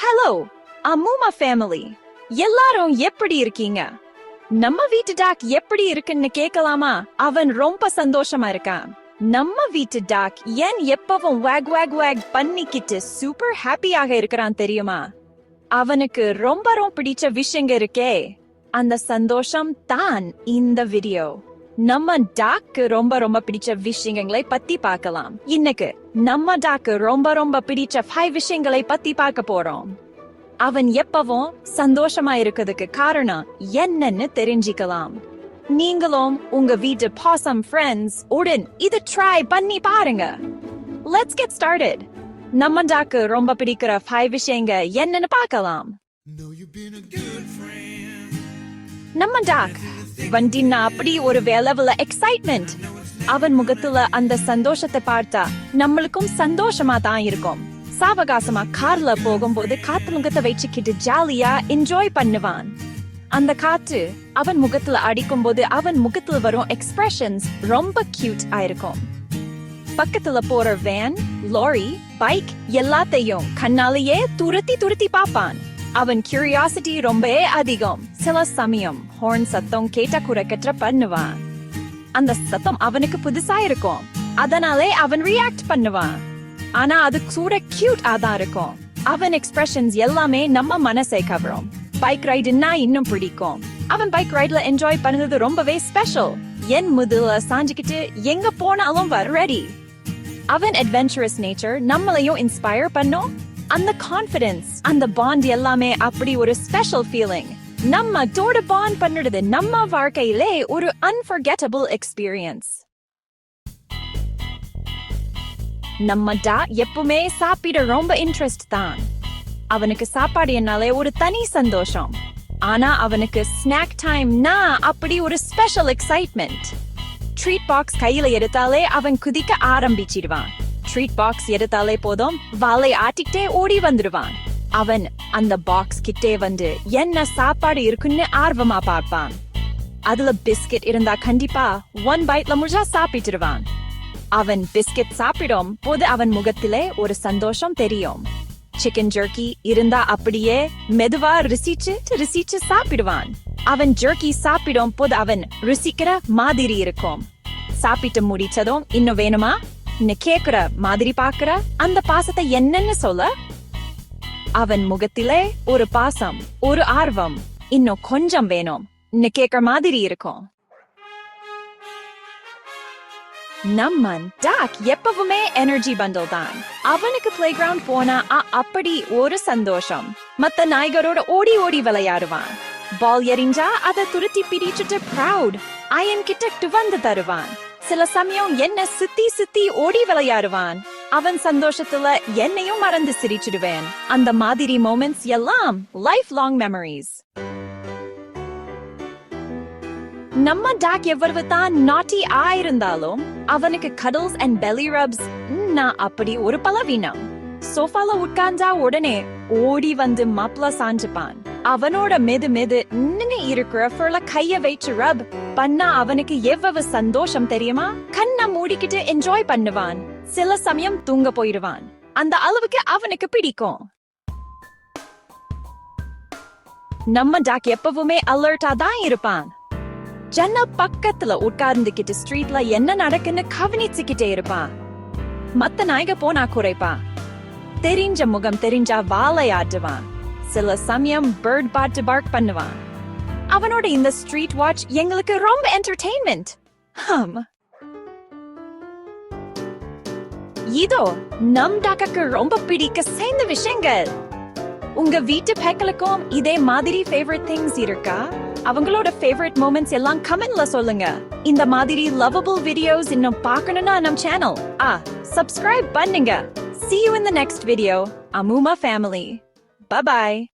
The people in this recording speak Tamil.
ஹலோ அம்மூமா ஃபேமிலி எல்லாரும் எப்படி இருக்கீங்க? நம்ம வீட்டு டாக் எப்படி இருக்குன்னு கேட்கலாமா அவன் ரொம்ப சந்தோஷமா இருக்கான். நம்ம வீட்டு டாக் ஏன் எப்பவும் வேக் வேக் வேக் பண்ணிக்கிட்டு சூப்பர் ஹாப்பியாக இருக்கிறான் தெரியுமா? அவனுக்கு ரொம்ப ரொம்ப பிடிச்ச விஷயங்க இருக்கே. அந்த சந்தோஷம் தான் இந்த வீடியோ நம்ம டாக்கு ரொம்ப ரொம்ப பிடிச்ச விஷயங்களை பத்தி பார்க்கலாம். இன்னைக்கு நம்ம டாக்கு ரொம்ப ரொம்ப பிடிச்ச ஃபைவ் விஷயங்களை பத்தி பார்க்க போறோம். அவன் எப்பவும் சந்தோஷமா இருக்கிறதுக்கு காரணம் என்னன்னு தெரிஞ்சுக்கலாம். நீங்களும் உங்க வீட்டு பாசம் ஃப்ரெண்ட்ஸ் உடன் இது ட்ரை பண்ணி பாருங்க. லெட்ஸ் கெட் ஸ்டார்டட் நம்ம டாக்கு ரொம்ப பிடிக்கிற ஃபைவ் விஷயங்க என்னன்னு பார்க்கலாம். நம்ம டாக். வண்டின்னா அப்படி ஒரு வேலவுல எக்ஸைட்மெண்ட் அவன் முகத்துல அந்த சந்தோஷத்தை பார்த்தா நம்மளுக்கும் சந்தோஷமா தான் இருக்கும். சாவகாசமா கார்ல போகும்போது காத்து முகத்தை வச்சுக்கிட்டு ஜாலியா என்ஜாய் பண்ணுவான். அந்த காற்று அவன் முகத்துல அடிக்கும் போது அவன் முகத்துல வரும் எக்ஸ்பிரஷன்ஸ் ரொம்ப கியூட் ஆயிருக்கும் பக்கத்துல போற வேன் லாரி பைக் எல்லாத்தையும் கண்ணாலேயே துரத்தி துரத்தி பாப்பான் அவன் கியூரியாசிட்டி ரொம்பவே அதிகம். சில சமயம் ஹார்ன் சத்தம் கேட்ட குறைக்கற்ற பண்ணுவான். அந்த சத்தம் அவனுக்கு புதுசா இருக்கும். அதனாலே அவன் ரியாக்ட் பண்ணுவான். ஆனா அது கூட கியூட் ஆதான் இருக்கும். அவன் எக்ஸ்பிரஷன்ஸ் எல்லாமே நம்ம மனசை கவரும். பைக் ரைடுன்னா இன்னும் பிடிக்கும். அவன் பைக் ரைட்ல என்ஜாய் பண்ணது ரொம்பவே ஸ்பெஷல் என் முதல்ல சாஞ்சுக்கிட்டு எங்க போனாலும் வர ரெடி அவன் அட்வென்ச்சரஸ் நேச்சர் நம்மளையும் இன்ஸ்பயர் பண்ணும். அந்த கான்ஃபிடன்ஸ் அந்த பாண்ட் எல்லாமே அப்படி ஒரு ஸ்பெஷல் ஃபீலிங் நம்ம தோட பாண்ட் பண்ணுறது நம்ம வாழ்க்கையிலே ஒரு அன்ஃபர்கெட்டபிள் எக்ஸ்பீரியன்ஸ் நம்ம டா எப்பவுமே சாப்பிட ரொம்ப இன்ட்ரெஸ்ட் தான். அவனுக்கு சாப்பாடு என்னாலே ஒரு தனி சந்தோஷம். ஆனா அவனுக்கு ஸ்நாக் டைம்னா அப்படி ஒரு ஸ்பெஷல் எக்ஸைட்மெண்ட் ட்ரீட் பாக்ஸ் கையில எடுத்தாலே அவன் குதிக்க ஆரம்பிச்சிடுவான். ட்ரீட் பாக்ஸ் எடுத்தாலே போதும். வாளை ஆட்டிக்கிட்டே ஓடி வந்துடுவான். அவன் அந்த பாக்ஸ் கிட்டே வந்து என்ன சாப்பாடு இருக்குன்னு ஆர்வமா பார்ப்பான். அதுல பிஸ்கட் இருந்தா கண்டிப்பா ஒன் பைட்ல முழுசா சாப்பிட்டுடுவான் அவன் பிஸ்கட் சாப்பிடும் போது அவன் முகத்திலே ஒரு சந்தோஷம் தெரியும். சிக்கன் ஜெர்கி இருந்தா அப்படியே மெதுவா ரிசிச்சு ரிசிச்சு சாப்பிடுவான். அவன் ஜெர்கி சாப்பிடும் போது அவன் ருசிக்கிற மாதிரி இருக்கும். சாப்பிட்டு முடிச்சதும் இன்னும் வேணுமா? நீ கேக்குற மாதிரி பாக்குற அந்த பாசத்தை என்னன்னு சொல்ல. அவன் முகத்திலே ஒரு பாசம் ஒரு ஆர்வம் இன்னும் கொஞ்சம் வேணும். நீ கேக்குற மாதிரி இருக்கும். நம்மன் டாக் எப்பவுமே எனர்ஜி பண்டல் தான். அவனுக்கு பிளே கிரவுண்ட் போனா அப்படி ஒரு சந்தோஷம். மத்த நாய்கரோட ஓடி ஓடி விளையாடுவான். பால் எறிஞ்சா அதை துருத்தி பிடிச்சிட்டு ப்ரௌட் அயன் கிட்ட வந்து தருவான். சில சமயம் என்ன சுத்தி சுத்தி ஓடி விளையாடுவான். அவன் சந்தோஷத்துல என்னையும் மறந்து சிரிச்சிடுவேன். அந்த மாதிரி மோமெண்ட்ஸ் எல்லாம் லைஃப் லாங் மெமரிஸ் நம்ம டாக் எவ்வளவு தான் நாட்டி ஆயிருந்தாலும் அவனுக்கு கடல்ஸ் அண்ட் பெலி ரப்ஸ் நான் அப்படி ஒரு பலவீனம். சோஃபால உட்கார்ந்தா உடனே ஓடி வந்து மாப்பிள சாஞ்சுப்பான். அவனோட மெது மெது நின்னு இருக்கிற ஃபர்ல கைய வைச்சு ரப் பண்ணா அவனுக்கு எவ்வளவு சந்தோஷம் தெரியுமா? கண்ணை மூடிக்கிட்டு என்ஜாய் பண்ணுவான். சில சமயம் தூங்க போயிடுவான். அந்த அளவுக்கு அவனுக்கு பிடிக்கும். நம்ம டாக் எப்பவுமே அலர்ட்டா தான் இருப்பான். ஜன்னல் பக்கத்துல உட்கார்ந்துகிட்டு ஸ்ட்ரீட்ல என்ன நடக்குன்னு கவனிச்சுக்கிட்டே இருப்பான். மத்த நாய்க போனா குறைப்பா. தெரிஞ்ச முகம் தெரிஞ்சா வாழையாடுவான் சில சமயம் பேர்ட் பாட்டு பார்க் பண்ணுவான். அவனோட இந்த ஸ்ட்ரீட் வாட்ச் எங்களுக்கு ரொம்ப என்டர்டெயின்மெண்ட் ஹம். இதோ நம் டாக்காக்கு ரொம்ப பிடிக்க சேர்ந்த விஷயங்கள். உங்க வீட்டு பெக்களுக்கும் இதே மாதிரி ஃபேவரட் திங்ஸ் இருக்கா? அவங்களோட ஃபேவரட் மூமெண்ட்ஸ் எல்லாம் கமெண்ட்ல சொல்லுங்க. இந்த மாதிரி லவபிள் வீடியோஸ் இன்னும் பார்க்கணும்னா நம் சேனல் ஆ சப்ஸ்கிரைப் பண்ணுங்க. See you in the next video. amuma family. Bye bye